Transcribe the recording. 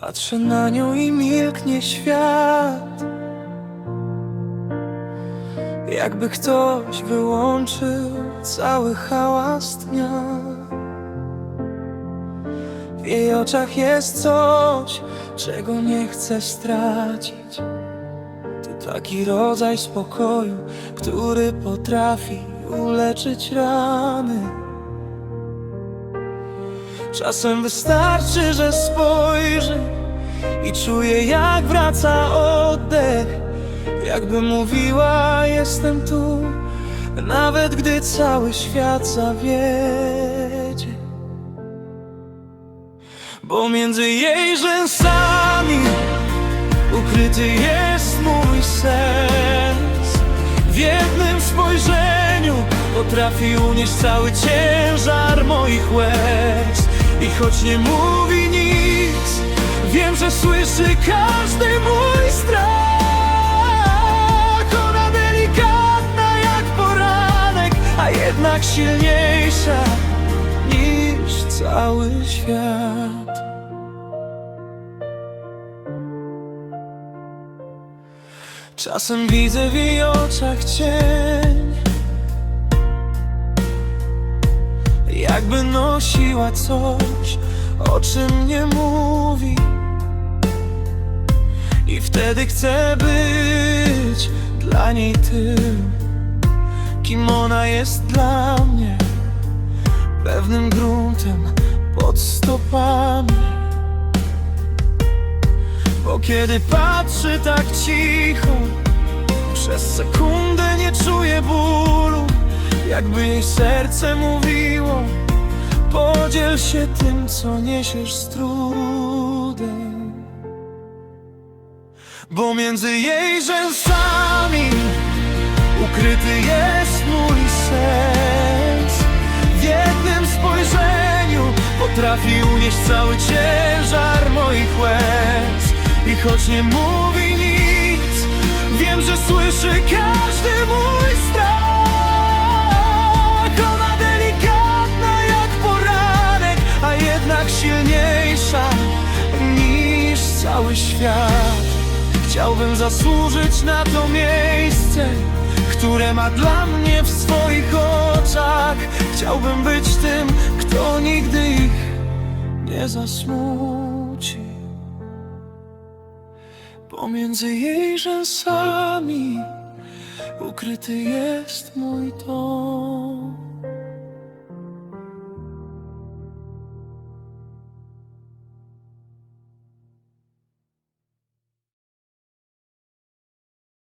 Patrzę na nią i milknie świat. Jakby ktoś wyłączył cały hałas dnia. W jej oczach jest coś, czego nie chcę stracić. To taki rodzaj spokoju, który potrafi uleczyć rany. Czasem wystarczy, że spojrzy i czuję jak wraca oddech. Jakby mówiła jestem tu Nawet gdy cały świat zawiedzie. Bo między jej rzęsami Ukryty jest mój sens. W jednym spojrzeniu Potrafi unieść cały ciężar moich łez. I choć nie mówi nic Wiem, że słyszy każdy mój strach. Ona delikatna jak poranek A jednak silniejsza niż cały świat. Czasem widzę w jej oczach cień Jakby nosiła coś, o czym nie mówi? I wtedy chcę być dla niej tym Kim ona jest dla mnie. Pewnym gruntem pod stopami. Bo kiedy patrzy tak cicho Przez sekundę nie czuję bólu Jakby jej serce mówiło Podziel się tym, co niesiesz z trudem. Bo między jej rzęsami Ukryty jest mój sens. W jednym spojrzeniu Potrafi unieść cały ciężar moich łez. I choć nie mówi nic Wiem, że słyszy każdy mój silniejsza niż cały świat. Chciałbym zasłużyć na to miejsce Które ma dla mnie w swoich oczach. Chciałbym być tym, kto nigdy ich nie zasmuci. Pomiędzy jej rzęsami Ukryty jest mój dom